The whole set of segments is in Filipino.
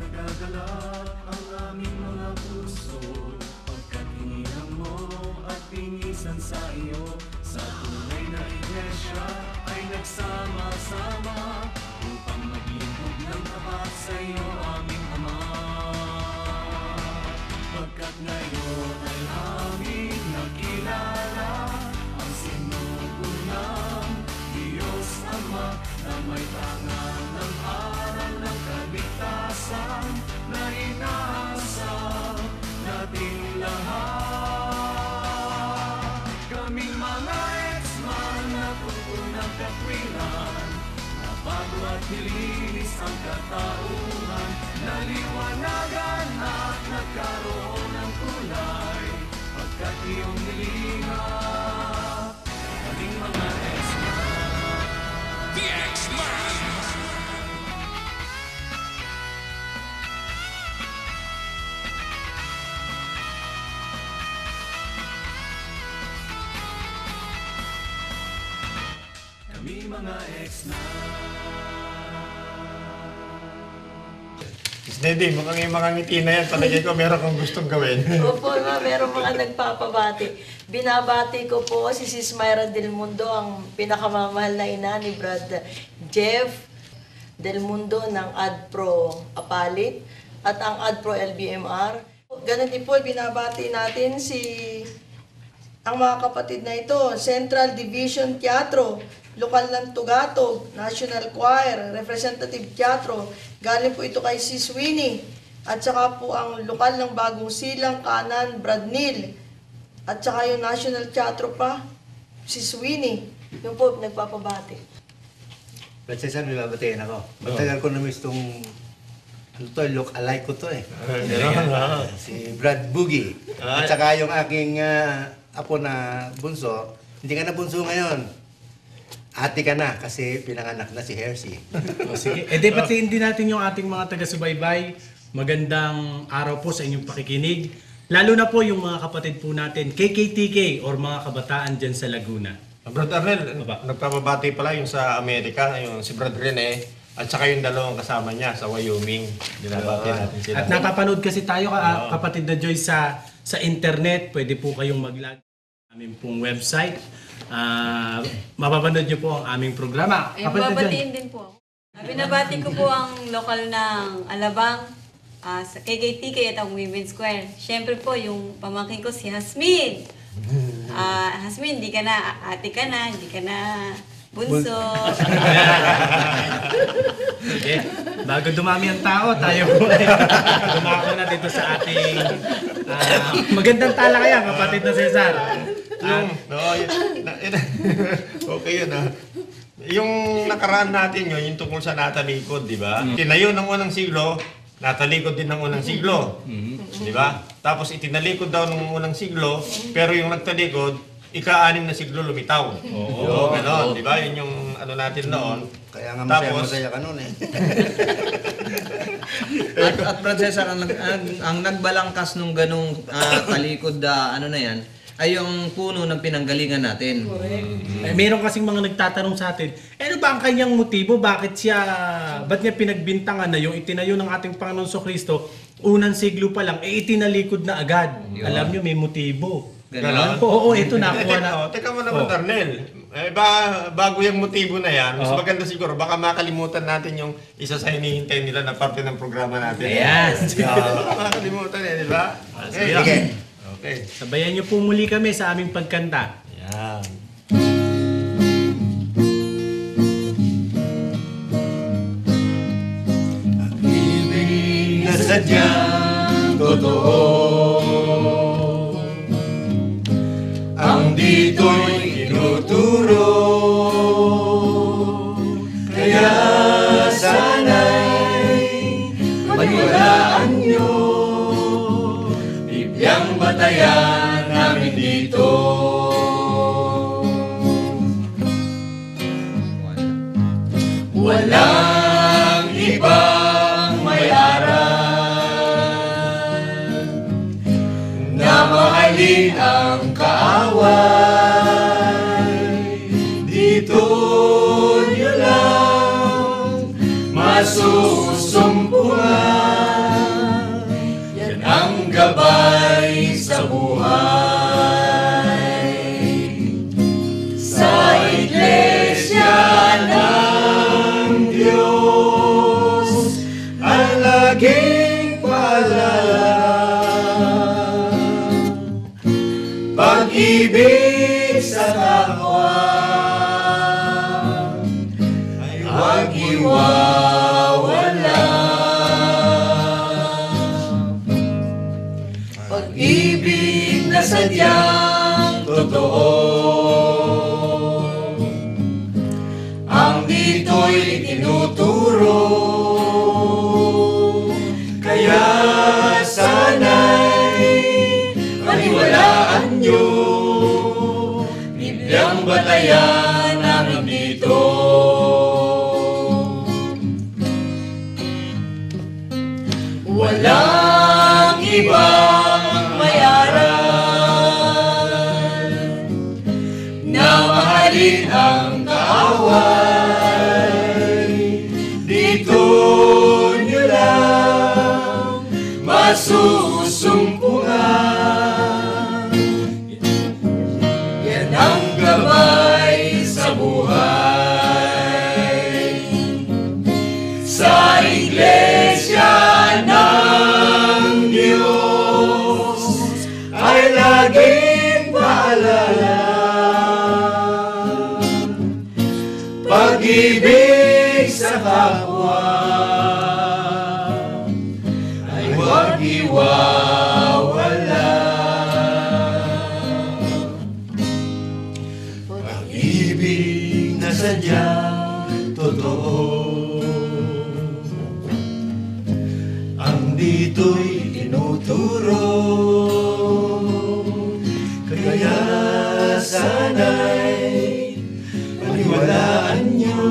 nagagalak ang aming mga puso. Pagkat hinihang mo at pingisan sa iyo. Sa tunay na iglesia ay nagsama-sama Upang maglingkod ng tapat sa iyo aming Ama. Pagkat ngayon ay aming nakilala Ang sinugunang Diyos Ama Na may tangan mga ex-man na ng katwiran Na bago at nilinis ang katauhan Naliwanagan at nagkaroon ng kulay Pagkat iyong nilingap Kaming mga ex-man mga Miss Nedy, mukhang yung mga ngiti na yan, palagay ko meron kang gustong gawin. Opo, ma, meron mga nagpapabati. Binabati ko po si Sis Myra Del Mundo, ang pinakamamahal na ina ni Brad Jeff Del Mundo ng AdPro Apalit at ang AdPro LBMR. Ganun din po, binabati natin si ang mga kapatid na ito, Central Division Teatro, Lokal ng Tugatog, National Choir, Representative Teatro, galing po ito kay Sis Winnie, at saka po ang lokal ng Bagong Silang, Kanan, Bradnil, at saka yung National Teatro pa, Sis Winnie, yung po nagpapabati. Brad Cesar, may babatiin ako. Matagal ko na-miss tong ano to, look alike ko to eh. Ah. si Brad Boogie. At saka yung aking ah, apo na bunso, hindi ka na bunso ngayon. Ate ka na kasi pinanganak na si Hersey. O sige. E di batiin din natin yung ating mga taga-subaybay. Magandang araw po sa inyong pakikinig. Lalo na po yung mga kapatid po natin, KKTK or mga kabataan dyan sa Laguna. Brad Arnel, Aba. nagpapabati pala yung sa Amerika, yung si Brad Rene, at saka yung dalawang kasama niya sa Wyoming. Binabati natin sila. At napapanood kasi tayo ka, kapatid na Joy sa sa internet. Pwede po kayong mag-log sa aming pong website. Ah, mapapanood niyo po ang aming programa. Ayun, Kapatid babatiin din po ako. Ah, Binabati ko po ang lokal ng Alabang, ah, sa KKTK at ang Women's Square. Siyempre po, yung pamangkin ko si Hasmin. Ah, Hasmin, di ka na, ate ka na, hindi ka na bunso. Okay. Bago dumami ang tao, tayo po ay dumako na dito sa ating ah, magandang talakayan, kapatid na Cesar. Yung, no, yun, na, yun, okay yun ah. Yung nakaraan natin yun, yung tungkol sa natalikod, di ba? Tinayo ng unang siglo, natalikod din ng unang siglo. Di ba? Tapos itinalikod daw ng unang siglo, pero yung nagtalikod, ika-anim na siglo lumitaw. Oo, ganon, di ba? Yun yung ano natin noon. Kaya nga Tapos- masaya-masaya ka nun eh. At, at Brad Cesar, ang, ang, ang nagbalangkas nung ganong ah, talikod na ano na yan, ay yung puno ng pinanggalingan natin. Eh, meron kasing mga nagtatanong sa atin, eh, ano ba ang kanyang motibo? Bakit siya, ba't niya pinagbintangan na yung itinayo ng ating Panginoon so Kristo, unang siglo pa lang, eh itinalikod na agad. Alam niyo, may motibo. Ganon? Oo, oo, ito nakuha na. Oh, teka mo naman, Oh. Darnel. Eh, ba, bago yung motibo na yan, mas Oh. maganda siguro, baka makalimutan natin yung isa sa hinihintay nila na parte ng programa natin. Ayan. Ah, makakalimutan eh, di ba? Okay. Sige. Okay. Sabayan niyo po muli kami sa aming pagkanta. Yan. Ibig na sadyang totoo Ang dito'y tinuturo Kaya sana'y maniwalaan nyo Bibiyang batayan namin dito. Walang ibang may aral Na mahalin ang kaaway. Dito nyo lang masusumpungan Batayan namin dito Walang ibang may aral Na mahalin ang kaaway. Dito nyo lang masusumpungan Pag-ibig sa kapwa ay huwag iwawala. Pag-ibig na sadyang totoo. Ang dito'y tinuturo. Kaya sana'y paniwalaan nyo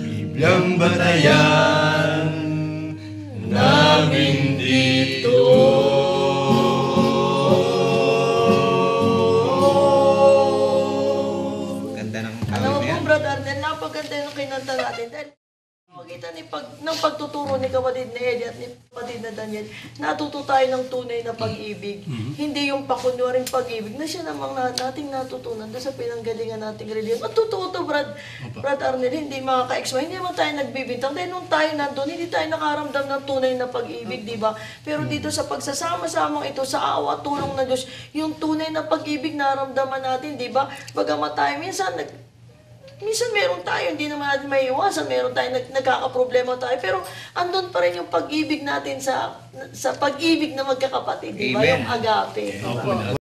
Bibiyang batayan namin dito. Ganda ng Alam mo Arnel, napaganda yung kinanta natin. Makita ni pag, ng pagtuturo ni kapatid na Eddie at ni kapatid na Daniel, natuto tayo ng tunay na pag-ibig. Hindi yung pakunwaring pag-ibig na siya namang na, nating natutunan doon sa pinanggalingan nating reliyon. At totoo to, Brad, Brad Arnel, hindi mga ka-ex hindi naman tayo nagbibintang. Dahil nung tayo nandun, hindi tayo nakaramdam ng tunay na pag-ibig, di ba? Pero dito sa pagsasama-samang ito, sa awa at tulong ng Diyos, yung tunay na pag-ibig naramdaman natin, di ba? Bagamat tayo, minsan, nag, Minsan meron tayo, hindi naman natin may iwasan, meron tayo, nag, nagkakaproblema tayo, pero andun pa rin yung pag-ibig natin sa sa pag-ibig na magkakapatid, di ba? Amen. Yung agape. di ba?